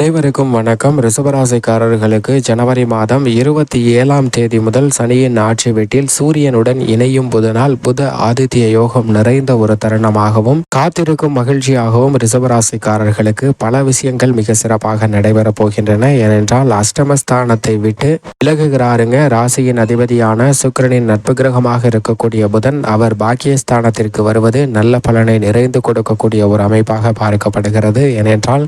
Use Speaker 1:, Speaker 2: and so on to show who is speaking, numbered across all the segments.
Speaker 1: அனைவருக்கும் வணக்கம். ரிசபராசிக்காரர்களுக்கு ஜனவரி மாதம் இருபத்தி ஏழாம் தேதி முதல் சனியின் ஆட்சி வீட்டில் சூரியனுடன் இணையும் புதனால் புத ஆதித்ய யோகம் நிறைந்த ஒரு தருணமாகவும் காத்திருக்கும் மகிழ்ச்சியாகவும் ரிசபராசிக்காரர்களுக்கு பல விஷயங்கள் மிக சிறப்பாக நடைபெறப் போகின்றன. ஏனென்றால் அஷ்டமஸ்தானத்தை விட்டு விலகுகிறாருங்க. ராசியின் அதிபதியான சுக்கிரனின் நட்பு கிரகமாக இருக்கக்கூடிய புதன் அவர் பாக்கியஸ்தானத்திற்கு வருவது நல்ல பலனை நிறைந்து கொடுக்கக்கூடிய ஒரு அமைப்பாக பார்க்கப்படுகிறது. ஏனென்றால்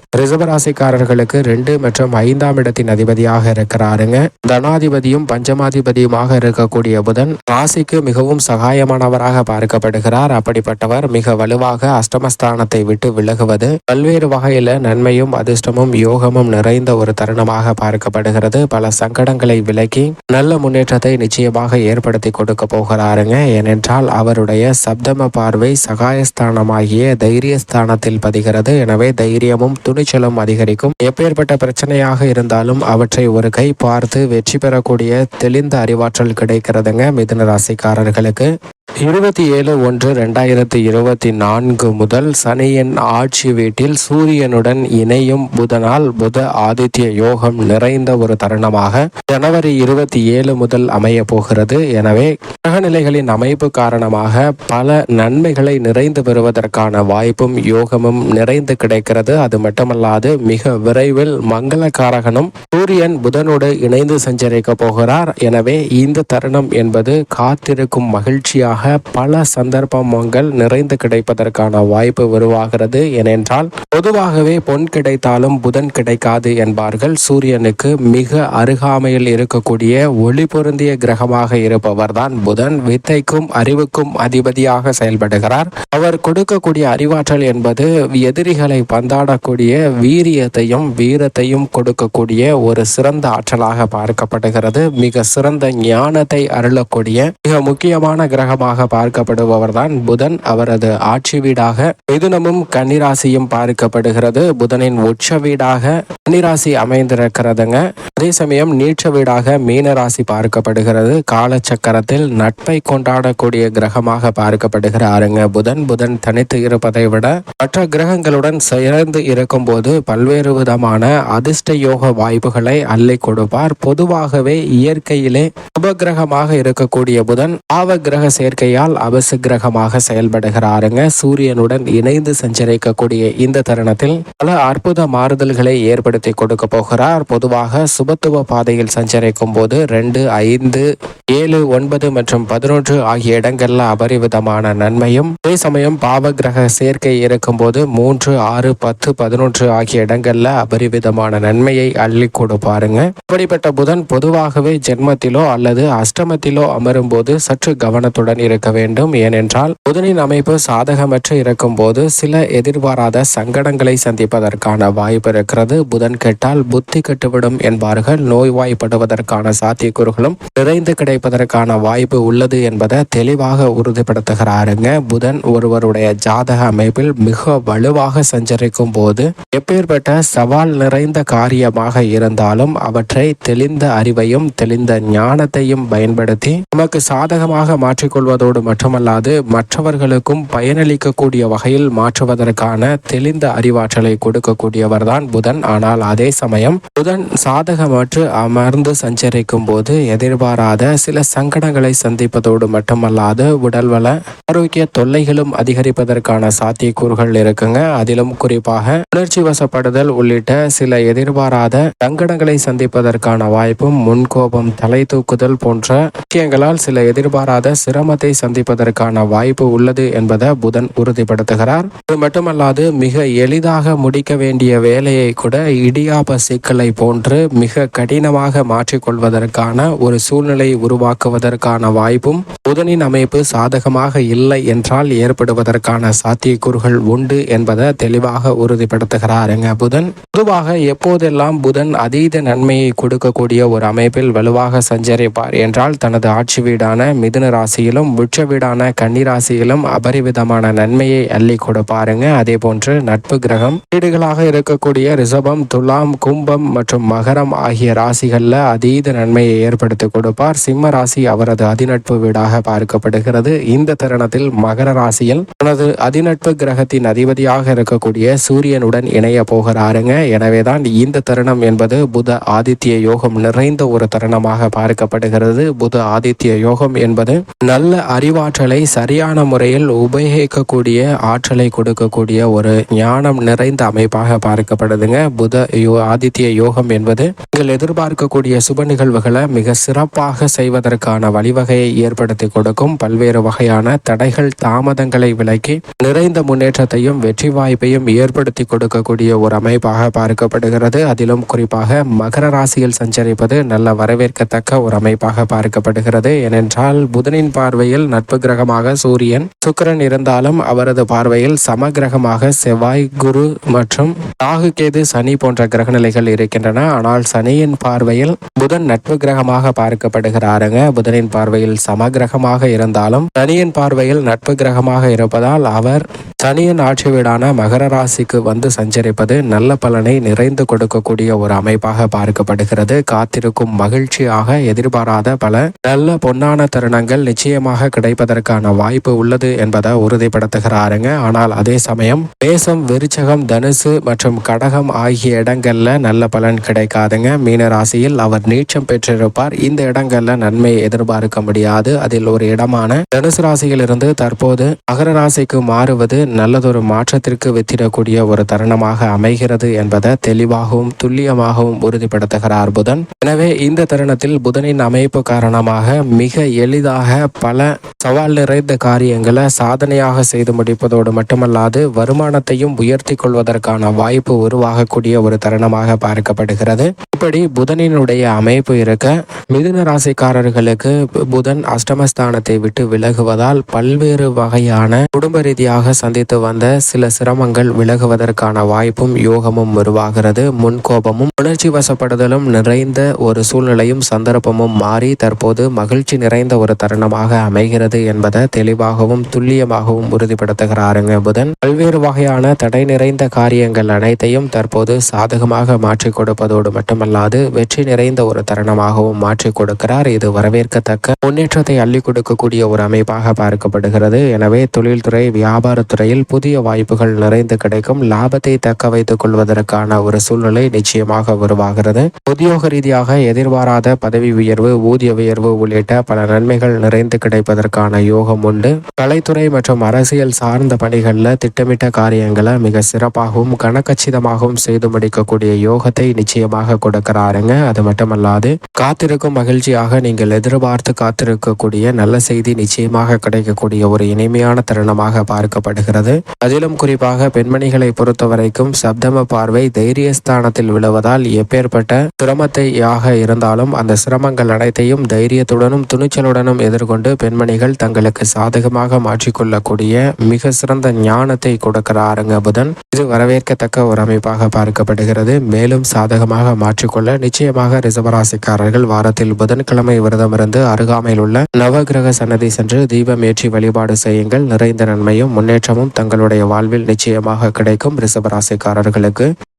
Speaker 1: ரிசவராசிக்காரர்களுக்கு ரெண்டு மற்றும் ஐந்தாம் இடத்தின் அதிபதியாக இருக்கிறாருங்க. தனாதிபதியும் பஞ்சமாதிபதியுமாக இருக்கக்கூடிய புதன் ராசிக்கு மிகவும் சகாயமானவராக பார்க்கப்படுகிறார். அப்படிப்பட்டவர் மிக வலுவாக அஷ்டமஸ்தானத்தை விட்டு விலகுவது பல்வேறு வகையில நன்மையும் அதிர்ஷ்டமும் யோகமும் நிறைந்த ஒரு தருணமாக பார்க்கப்படுகிறது. பல சங்கடங்களை விலக்கி நல்ல முன்னேற்றத்தை நிச்சயமாக ஏற்படுத்தி கொடுக்க போகிறாருங்க. ஏனென்றால் அவருடைய சப்தம பார்வை சகாயஸ்தானமாகிய தைரியஸ்தானத்தில் பதிகிறது. எனவே தைரியமும் துணிச்சலும் அதிகரிக்கும். எப்பேற்பட்ட பிரச்சனையாக இருந்தாலும் அவற்றை ஒரு கை பார்த்து வெற்றி பெறக்கூடிய தெளிந்த அறிவாற்றல் கிடைக்கிறதுங்க மிதுன ராசிக்காரர்களுக்கு. இருபத்தி ஏழு ஒன்று ரெண்டாயிரத்தி இருபத்தி நான்கு முதல் சனியின் ஆட்சி வீட்டில் சூரியனுடன் இணையும் புதனால் புத ஆதித்ய யோகம் நிறைந்த ஒரு தருணமாக ஜனவரி இருபத்தி ஏழு முதல் அமைய போகிறது. எனவே கிரகநிலைகளின் அமைப்பு காரணமாக பல நன்மைகளை நிறைந்து பெறுவதற்கான வாய்ப்பும் யோகமும் நிறைந்து கிடைக்கிறது. அது மட்டுமல்லாது மிக விரைவில் மங்களக்காரகனும் சூரியன் புதனோடு இணைந்து சஞ்சரிக்க போகிறார். எனவே இந்த தருணம் என்பது காத்திருக்கும் மகிழ்ச்சியாக பல சந்தர்ப்பங்கள் நிறைந்து கிடைப்பதற்கான வாய்ப்பு உருவாகிறது. ஏனென்றால் பொதுவாகவே பொன் கிடைத்தாலும் புதன் கிடைக்காது என்பார்கள். சூரியனுக்கு மிக அருகாமையில் இருக்கக்கூடிய ஒளி பொருந்திய கிரகமாக இருப்பவர்தான் புதன். வித்தைக்கும் அறிவுக்கும் அதிபதியாக செயல்படுகிறார். அவர் கொடுக்கக்கூடிய அறிவாற்றல் என்பது எதிரிகளை பந்தாடக்கூடிய வீரியத்தையும் வீரத்தையும் கொடுக்கக்கூடிய ஒரு சிறந்த ஆற்றலாக பார்க்கப்படுகிறது. மிக சிறந்த ஞானத்தை அருளக்கூடிய மிக முக்கியமான கிரகமாக பார்க்கப்படுபவர் தான் புதன். அவரது ஆட்சி வீடாக மிதுனமும் கன்னிராசியும் பார்க்கப்படுகிறது. புதனின் உச்ச வீடாக கன்னிராசி அமைந்திருக்கிறதுங்க. அதே சமயம் நீட்ச வீடாக மீனராசி பார்க்கப்படுகிறது. காலச்சக்கரத்தில் நட்பை கொண்டாடக்கூடிய கிரகமாக பார்க்கப்படுகிறாருங்க. புதன் புதன் தனித்து இருப்பதை விட மற்ற கிரகங்களுடன் சேர்ந்து இருக்கும் போது பல்வேறு விதமான அதிர்ஷ்ட யோக வாய்ப்புகளை அள்ளி கொடுப்பார். பொதுவாகவே இயற்கையிலே உபகிரகமாக இருக்கக்கூடிய புதன் பாவ கிரக சேர்க்கையால் அபசு கிரகமாக செயல்படுகிறாருங்க. சூரியனுடன் இணைந்து சஞ்சரிக்கக்கூடிய இந்த தருணத்தில் பல அற்புத மாறுதல்களை ஏற்படுத்தி கொடுக்க போகிறார். பொதுவாக சுபத்துவ பாதையில் சஞ்சரிக்கும் போது ரெண்டு ஐந்து ஏழு ஒன்பது மற்றும் பதினொன்று ஆகிய இடங்கள்ல அபரிவிதமான நன்மையும் அதே சமயம் பாவ கிரக சேர்க்கை இருக்கும்போது மூன்று ஆறு பத்து பதினொன்று ஆகிய இடங்கள்ல அபரிவிதமான நன்மையை அள்ளி கொடுப்பாருங்க. இப்படிப்பட்ட புதன் பொதுவாகவே ஜென்மத்திலோ அல்லது அஷ்டமத்திலோ அமரும் போது சற்று கவனத்துடன் இருக்க வேண்டும். ஏனென்றால் புதனின் அமைப்பு சாதகமற்று இருக்கும்போது சில எதிர்பாராத சங்கடங்களை சந்திப்பதற்கான வாய்ப்பு இருக்கிறது. புதன் கெட்டால் புத்தி கெட்டுவிடும் என்பார்கள். நோய்வாய்ப்படுவதற்கான சாத்தியக்கூறுகளும் நிறைந்து கிடைப்பதற்கான வாய்ப்பு உள்ளது என்பதை தெளிவாக உறுதிப்படுத்துகிறாருங்க. புதன் ஒருவருடைய ஜாதக அமைப்பில் மிக வலுவாக சஞ்சரிக்கும் போது எப்பேற்பட்ட சவால் நிறைந்த காரியமாக இருந்தாலும் அவற்றை தெளிந்த அறிவையும் தெளிந்த ஞானத்தையும் பயன்படுத்தி நமக்கு சாதகமாக மாற்றிக்கொள்வதோடு மட்டுமல்லாது மற்றவர்களுக்கும் பயனளிக்கக்கூடிய வகையில் மாற்றுவதற்கான தெளிந்த அறிவாற்றலை கொடுக்கக்கூடியவர் தான் புதன். ஆனால் அதே சமயம் புதன் சாதகமற்று அமர்ந்து சஞ்சரிக்கும் போது எதிர்பாராத சில சங்கடங்களை சந்திப்பதோடு மட்டுமல்லாது உடல்வள ஆரோக்கிய தொல்லைகளும் அதிகரிப்பதற்கான சாத்தியக்கூறுகள் இருக்குங்க. அதிலும் குறிப்பாக உணர்ச்சி வசப்படுதல் உள்ளிட்ட சில எதிர்பாராத சங்கடங்களை சந்திப்பதற்கான வாய்ப்பும் முன்கோபம் தலை தூக்குதல் போன்ற விஷயங்களால் சில எதிர்பாராத சிரமத்தை சந்திப்பதற்கான வாய்ப்பு உள்ளது என்பதை புதன் உறுதிப்படுத்துகிறார். அது மட்டுமல்லாது மிக எளிதாக முடிக்க வேண்டிய வேலையை கூட இடியாப சிக்கலை போன்று மிக கடினமாக மாற்றிக்கொள்வதற்கான ஒரு சூழ்நிலை உருவாக்குவதற்கான வாய்ப்பும் புதனின் அமைப்பு சாதகமாக இல்லை என்றால் ஏற்படுவதற்கான சாத்தியக்கூறுகள் உண்டு என்பதை தெளிவாக உறுதிப்படுத்துகிறாருங்க புதன். பொதுவாக எப்போதெல்லாம் புதன் அதீத நன்மையை கொடுக்கக்கூடிய ஒரு அமைப்பில் வலுவாக சஞ்சரிப்பார் என்றால் தனது ஆட்சி வீடான மிதுன ராசியிலும் உச்ச வீடான கன்னி ராசியிலும் அபரிவிதமான நன்மையை அள்ளி கொடுப்பாருங்க அதே போன்று நட்பு கிரகம் வீடுகளாக இருக்கக்கூடிய ரிஷபம் துலாம் கும்பம் மற்றும் மகரம் ஆகிய ராசிகளில் அதீத நன்மையை ஏற்படுத்தி கொடுப்பார். சிம்ம ராசி அவரது அதிநட்பு வீடாக பார்க்கப்படுகிறது. இந்த தருணத்தில் மகர ராசியில் தனது அதிநட்பு கிரகத்தின் அதிபதியாக இருக்கக்கூடிய சூரியனுடன் இணைய போகிறாருங்க. எனவேதான் இந்த தருணம் என்பது புத ஆதித்ய யோகம் நிறைந்த ஒரு தருணமாக பார்க்கப்படுகிறது. புத ஆதித்ய யோகம் என்பது நல்ல அறிவாற்றலை சரியான முறையில் உபயோகிக்கக்கூடிய ஆற்றலை கொடுக்கக்கூடிய ஒரு ஞானம் நிறைந்த அமைப்பாக பார்க்கப்படுதுங்க. புத யோ ஆதித்ய யோகம் என்பது நீங்கள் எதிர்பார்க்கக்கூடிய சுப நிகழ்வுகளை மிக சிறப்பாக செய்வதற்கான வழிவகையை ஏற்படுத்தி கொடுக்கும். பல்வேறு வகையான தடைகள் தாமதங்களை விலக்கி நிறைந்த முன்னேற்றத்தையும் வெற்றி வாய்ப்பையும் ஏற்படுத்தி கொடுக்கக்கூடிய ஒரு அமைப்பாக பார்க்கப்படுகிறது. அதிலும் குறிப்பாக மகர ராசியில் சஞ்சரிப்பது நல்ல வரவேற்கத்தக்க ஒரு அமைப்பாக பார்க்கப்படுகிறது. ஏனென்றால் புதனின் பார்வையில் பார்வையில் நட்பு கிரகமாக சூரியன். சுக்கரன் இருந்தாலும் அவரது பார்வையில் சம கிரகமாக செவ்வாய் குரு மற்றும் ராகு கேது சனி போன்ற கிரகநிலைகள் இருக்கின்றன. ஆனால் சனியின் பார்வையில் புதன் நட்பு கிரகமாக பார்க்கப்படுகிறாருங்க. புதனின் பார்வையில் சம கிரகமாக இருந்தாலும் சனியின் பார்வையில் நட்பு கிரகமாக இருப்பதால் அவர் சனியின் ஆட்சி வீடான மகர ராசிக்கு வந்து சஞ்சரிப்பது நல்ல பலனை நிறைந்து கொடுக்கக்கூடிய ஒரு அமைப்பாக பார்க்கப்படுகிறது. காத்திருக்கும் மகிழ்ச்சியாக எதிர்பாராத பல நல்ல பொன்னான தருணங்கள் நிச்சயமாக கிடைப்பதற்கான வாய்ப்பு உள்ளது என்பதை உறுதிப்படுத்துகிறாருங்க. ஆனால் அதே சமயம் மேசம் விருச்சகம் தனுசு மற்றும் கடகம் ஆகிய இடங்கள்ல நல்ல பலன் கிடைக்காதுங்க. மீன ராசியில் அவர் நீச்சம் பெற்றிருப்பார். இந்த இடங்கள்ல நன்மை எதிர்பார்க்க முடியாது. அதில் ஒரு இடமான தனுசு ராசியிலிருந்து தற்போது மகர ராசிக்கு மாறுவது நல்லதொரு மாற்றத்திற்கு வித்திடக்கூடிய ஒரு தருணமாக அமைகிறது என்பதை தெளிவாகவும் துல்லியமாகவும் உறுதிப்படுத்துகிறார் புதன். எனவே இந்த தருணத்தில் புதனின் அமைப்பு காரணமாக மிக எளிதாக பல சவால் நிறைந்த காரியங்களை சாதனையாக செய்து முடிப்பதோடு மட்டுமல்லாது வருமானத்தையும் உயர்த்தி கொள்வதற்கான வாய்ப்பு உருவாகக்கூடிய ஒரு தருணமாக பார்க்கப்படுகிறது. இப்படி புதனினுடைய அமைப்பு இருக்க மிதுன ராசிக்காரர்களுக்கு புதன் அஷ்டமஸ்தானத்தை விட்டு விலகுவதால் பல்வேறு வகையான குடும்ப ரீதியாக சந்தித்து வந்த சில சிரமங்கள் விலகுவதற்கான வாய்ப்பும் யோகமும் உருவாகிறது. முன்கோபமும் உணர்ச்சி வசப்படுதலும் நிறைந்த ஒரு சூழ்நிலையும் சந்தர்ப்பமும் மாறி தற்போது மகிழ்ச்சி நிறைந்த ஒரு தருணமாக அமைகிறது என்பதை தெளிவாகவும் துல்லியமாகவும் உறுதிப்படுத்துகிறாருங்க புதன். பல்வேறு வகையான தடை நிறைந்த காரியங்கள் அனைத்தையும் தற்போது சாதகமாக மாற்றிக் கொடுப்பதோடு மட்டுமல்லாது வெற்றி நிறைந்த ஒரு தருணமாகவும் மாற்றி கொடுக்கிறார். இது வரவேற்கத்தக்க முன்னேற்றத்தை அள்ளி கொடுக்கக்கூடிய ஒரு அமைப்பாக பார்க்கப்படுகிறது. எனவே தொழில்துறை வியாபாரத்துறையில் புதிய வாய்ப்புகள் நிறைந்து கிடைக்கும். லாபத்தை தக்க வைத்துக் கொள்வதற்கான ஒரு சூழ்நிலை நிச்சயமாக உருவாகிறது. உத்தியோக ரீதியாக எதிர்பாராத பதவி உயர்வு ஊதிய உயர்வு உள்ளிட்ட பல நன்மைகள் நிறைந்து கிடைப்பதற்கான யோகம் உண்டு. கலைத்துறை மற்றும் அரசியல் சார்ந்த பணிகளில் திட்டமிட்ட காரியங்களை மிக சிறப்பாகவும் கனக்கச்சிதமாகவும் செய்து முடிக்கக்கூடிய யோகத்தை நிச்சயமாக கொடுக்கிறாருங்க. அது மட்டுமல்லாது காத்திருக்கும் மகிழ்ச்சியாக நீங்கள் எதிர்பார்த்து காத்திருக்கக்கூடிய நல்ல செய்தி நிச்சயமாக கிடைக்கக்கூடிய ஒரு இனிமையான தருணமாக பார்க்கப்படுகிறது. அதிலும் குறிப்பாக பெண்மணிகளை பொறுத்த வரைக்கும் சப்தம பார்வை தைரியஸ்தானத்தில் விழுவதால் எப்பேற்பட்ட சிரமத்தையாக இருந்தாலும் அந்த சிரமங்கள் அனைத்தையும் தைரியத்துடனும் துணிச்சலுடனும் எதிர்கொண்டு பெண் பெண்மணிகள் தங்களுக்கு சாதகமாக மாற்றிக்கொள்ளக்கூடிய மிக சிறந்த ஞானத்தை கொடுக்கிறாருங்க புதன். இது வரவேற்கத்தக்க ஒரு அமைப்பாக பார்க்கப்படுகிறது. மேலும் சாதகமாக மாற்றிக்கொள்ள நிச்சயமாக ரிசவராசிக்காரர்கள் வாரத்தில் புதன்கிழமை விரதமிருந்து அருகாமையில் உள்ள நவகிரக சன்னதி சென்று தீபம் ஏற்றி வழிபாடு செய்யுங்கள். நிறைந்த நன்மையும் முன்னேற்றமும் தங்களுடைய வாழ்வில் நிச்சயமாக கிடைக்கும் ரிசவராசிக்காரர்களுக்கு.